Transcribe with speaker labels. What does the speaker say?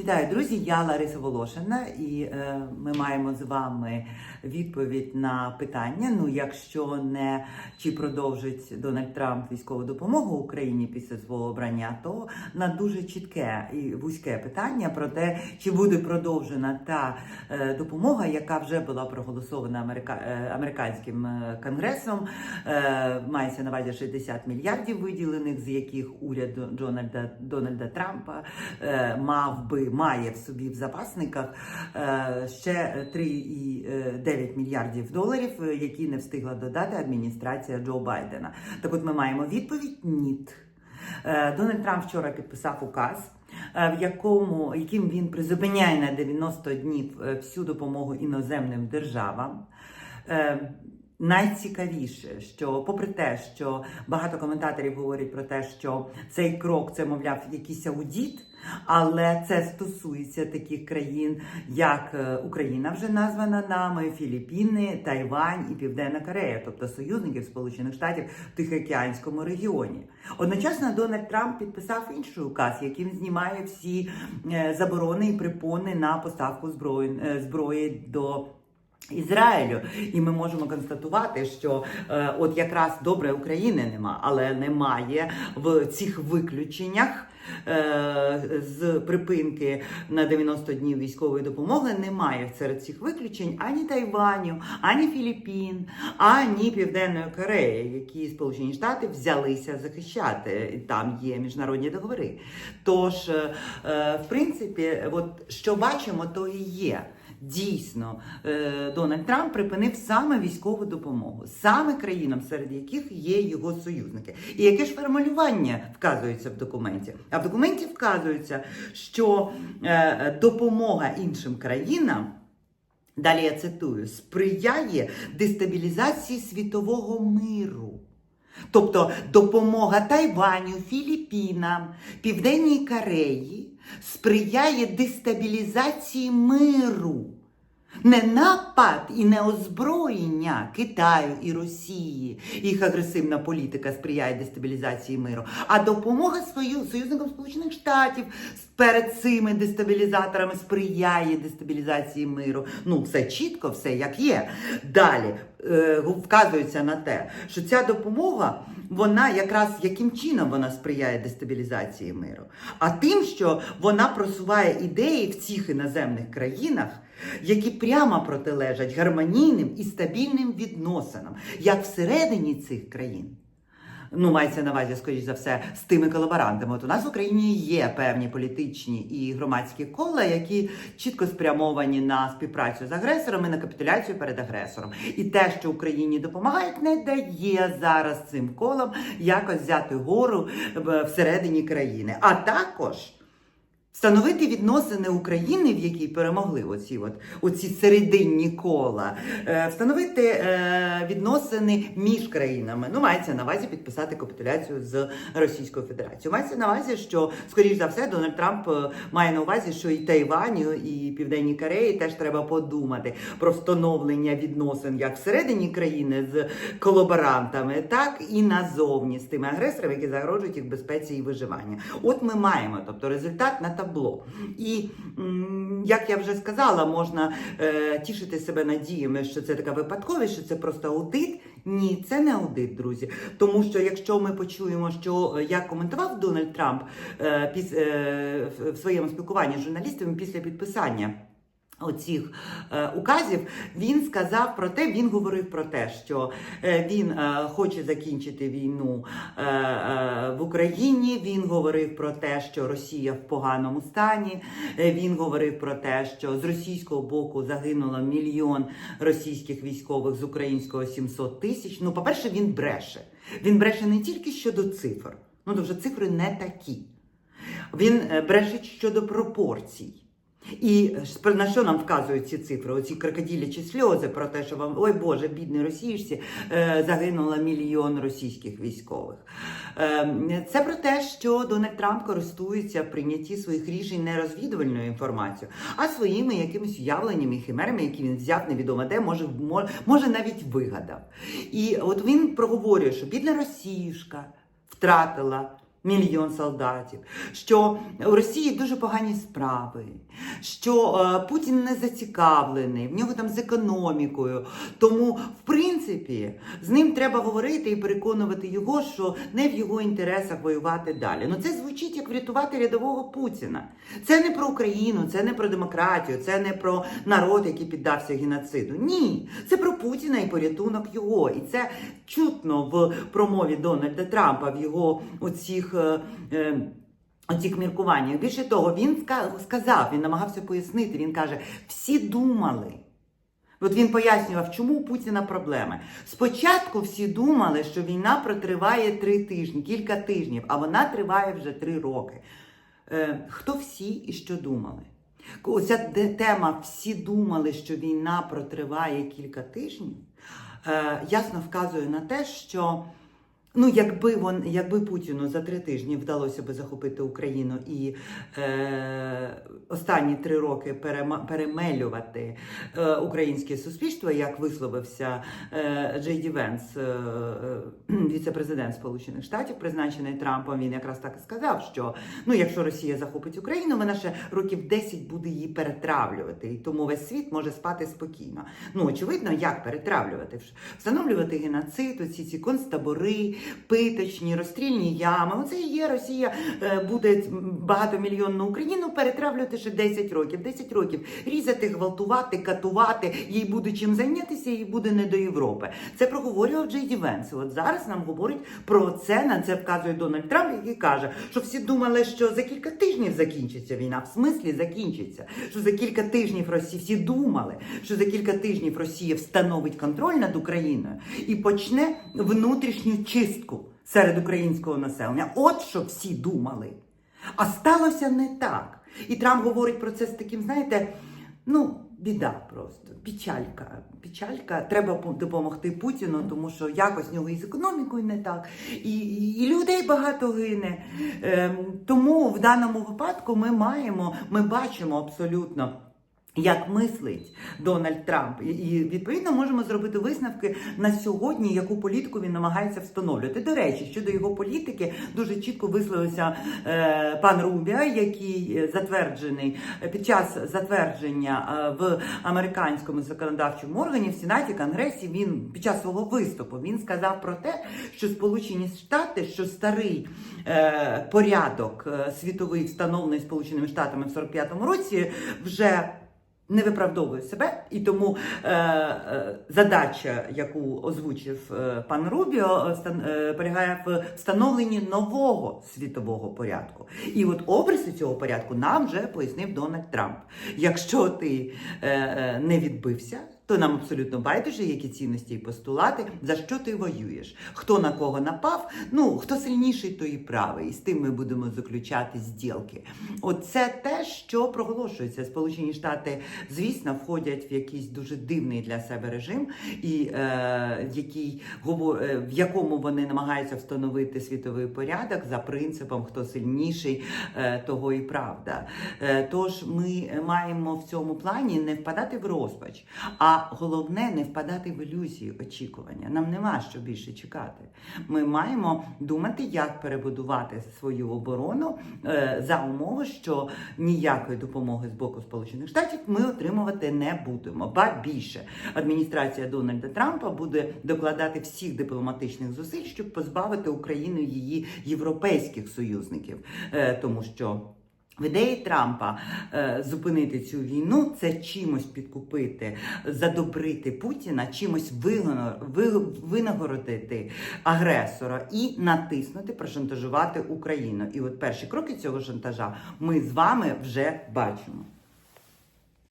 Speaker 1: Вітаю, друзі! Я Лариса Волошина, і е, ми маємо з вами відповідь на питання. Ну, якщо не чи продовжить Дональд Трамп військову допомогу Україні після свого обрання, то на дуже чітке і вузьке питання про те, чи буде продовжена та е, допомога, яка вже була проголосована америка... е, американським е, конгресом. Е, мається на увазі 60 мільярдів виділених, з яких уряд Дональда Дональда Трампа е, мав би має в собі в запасниках е, ще 3,9 мільярдів доларів, е, які не встигла додати адміністрація Джо Байдена. Так от ми маємо відповідь ні. Е, Дональд Трамп вчора підписав указ. е, В якому яким він призупиняє на 90 днів е, всю допомогу іноземним державам. Найцікавіше, що попри те, що багато коментаторів говорять про те, що цей крок це, мовляв, якийсь аудіт, але це стосується таких країн, як е, Україна, вже названа нами, Філіппіни, Тайвань і Південна Корея, тобто союзників Сполучених Штатів в Тихоокеанському регіоні. Одночасно Дональд Трамп підписав інший указ, яким знімає всі е, заборони і припони на поставку зброї, е, зброї до. Ізраїлю, і ми можемо констатувати, що е, от якраз добре України нема, але немає в цих виключеннях з припинки на 90 днів військової допомоги. Немає серед цих виключень ані Тайваню, ані Філіппін, ані Південної Кореї, які Сполучені Штати взялися захищати. Там є міжнародні договори. Тож, е, е, в принципі, от що бачимо, то і є. Дійсно, е, Дональд Трамп припинив саме військову допомогу, саме країнам, серед яких є його союзники. І яке ж формулювання вказується в документі? А в документі вказується, що е, допомога іншим країнам. Далі я цитую: сприяє дестабілізації світового миру. Тобто допомога Тайваню, Філіппінам, Південній Кореї сприяє дестабілізації миру. Не напад і не озброєння Китаю і Росії, їх агресивна політика сприяє дестабілізації миру, а допомога союзникам Сполучених Штатів перед цими дестабілізаторами сприяє дестабілізації миру. Ну, все чітко, все як є. Далі вказується на те, що ця допомога, вона якраз яким чином вона сприяє дестабілізації миру, а тим, що вона просуває ідеї в цих іноземних країнах які прямо протилежать гармонійним і стабільним відносинам, як всередині цих країн. Ну, мається на увазі, скоріш за все, з тими колаборантами. От у нас в Україні є певні політичні і громадські кола, які чітко спрямовані на співпрацю з агресором і на капітуляцію перед агресором. І те, що Україні допомагають, не дає зараз цим колам якось взяти гору всередині країни. А також. Встановити відносини України, в якій перемогли оці от оці серединні кола, е, встановити е, відносини між країнами. Ну, мається на увазі підписати капітуляцію з Російською Федерацією. Мається на увазі, що скоріш за все Дональд Трамп е, має на увазі, що і Тайваню, і Південній Кореї теж треба подумати про встановлення відносин як всередині країни з колаборантами, так і назовні з тими агресорами, які загрожують їх безпеці і виживання. От ми маємо, тобто результат на табло. І як я вже сказала, можна е, тішити себе надіями, що це така випадковість, що це просто аудит. Ні, це не аудит, друзі. Тому що якщо ми почуємо, що е, як коментував Дональд Трамп е, піс, е, в- в своєму спілкуванні з журналістами після підписання. Оцих е, указів він сказав про те, він говорив про те, що е, він е, хоче закінчити війну в Україні. Він говорив про те, що Росія в поганому стані. Він говорив про те, що з російського боку загинуло мільйон російських військових, з українського 700 тисяч. Ну, по-перше, він бреше. Він бреше не тільки щодо цифр, ну тому що цифри не такі. Він бреше щодо пропорцій. І на що нам вказують ці цифри? Оці крокодилячі сльози про те, що вам ой Боже, бідні росіївці, е, загинуло мільйон російських військових. Е, це про те, що Дональд Трамп користується в прийнятті своїх рішень не розвідувальною інформацією, а своїми якимись уявленнями і химерами, які він взяв невідомо де, може, мо- може навіть вигадав. І от він проговорює, що бідна росіюшка втратила Мільйон солдатів, що у Росії дуже погані справи, що е, Путін не зацікавлений, в нього там з економікою. Тому, в принципі, з ним треба говорити і переконувати його, що не в його інтересах воювати далі. Ну це звучить як врятувати рядового Путіна. Це не про Україну, це не про демократію, це не про народ, який піддався геноциду. Ні, це про Путіна і порятунок його. І це чутно в промові Дональда Трампа в його оцих. е, е, Оцих міркуваннях. Більше того, він сказав, він намагався пояснити. Він каже: всі думали. От він пояснював, чому у Путіна проблеми. Спочатку всі думали, що війна протриває три тижні, кілька тижнів, а вона триває вже три роки. Е, хто всі і що думали? Оця тема всі думали, що війна протриває кілька тижнів, е, ясно вказує на те, що ну, якби вон, якби Путіну за три тижні вдалося би захопити Україну і е, останні три роки перема- перемелювати е, українське суспільство, як висловився е, Джей Венс, е, е, віце-президент Сполучених Штатів, призначений Трампом, він якраз так і сказав, що ну, якщо Росія захопить Україну, вона ще років 10 буде її перетравлювати, і тому весь світ може спати спокійно. Ну, очевидно, як перетравлювати? Встановлювати геноцид, оці ці концтабори, питочні, розстрільні ями. Оце є Росія е, буде багатомільйонну Україну перетравлювати ще 10 років. 10 років різати, гвалтувати, катувати, їй буде чим зайнятися, їй буде не до Європи. Це проговорював Джей Ді Венс. От зараз нам говорить про це. На це вказує Дональд Трамп, який каже, що всі думали, що за кілька тижнів закінчиться війна. В смислі закінчиться. Що за кілька тижнів Росії всі думали, що за кілька тижнів Росія встановить контроль над Україною і почне внутрішню чистку серед українського населення. От що всі думали. А сталося не так. І Трамп говорить про це з таким, знаєте, ну, біда просто, печалька. Печалька. Треба допомогти Путіну, тому що якось в нього і з економікою не так, і, і людей багато гине. Ем, тому в даному випадку ми маємо, ми бачимо абсолютно. Як мислить Дональд Трамп, І- відповідно можемо зробити висновки на сьогодні, яку політику він намагається встановлювати. До речі, щодо його політики дуже чітко висловився е, пан Рубіа, який затверджений під час затвердження е, в американському законодавчому органі в Сенаті Конгресі. Він під час свого виступу він сказав про те, що Сполучені Штати, що старий е, порядок е, світовий, встановлений Сполученими Штатами в 45-му році, вже не виправдовує себе, і тому е, е, задача, яку озвучив е, пан Рубіо, е, стан- е, полягає в встановленні нового світового порядку. І от обриси цього порядку нам вже пояснив Дональд Трамп. Якщо ти е, е, не відбився, то нам абсолютно байдуже, які цінності і постулати, за що ти воюєш, хто на кого напав, ну хто сильніший, той і правий. І з тим ми будемо заключати зділки. Оце те, що проголошується. Сполучені Штати, звісно, входять в якийсь дуже дивний для себе режим, і е, який е, в якому вони намагаються встановити світовий порядок за принципом, хто сильніший, е, того і правда. Е, тож ми маємо в цьому плані не впадати в розпач, а головне не впадати в ілюзію очікування. Нам нема що більше чекати. Ми маємо думати, як перебудувати свою оборону е, за умови, що ніякої допомоги з боку Сполучених Штатів ми отримувати не будемо. Ба більше адміністрація Дональда Трампа буде докладати всіх дипломатичних зусиль, щоб позбавити Україну її європейських союзників, Е, тому що. В ідеї Трампа е, зупинити цю війну це чимось підкупити, задобрити Путіна, чимось винагородити агресора і натиснути, прошантажувати Україну. І от перші кроки цього шантажа ми з вами вже бачимо.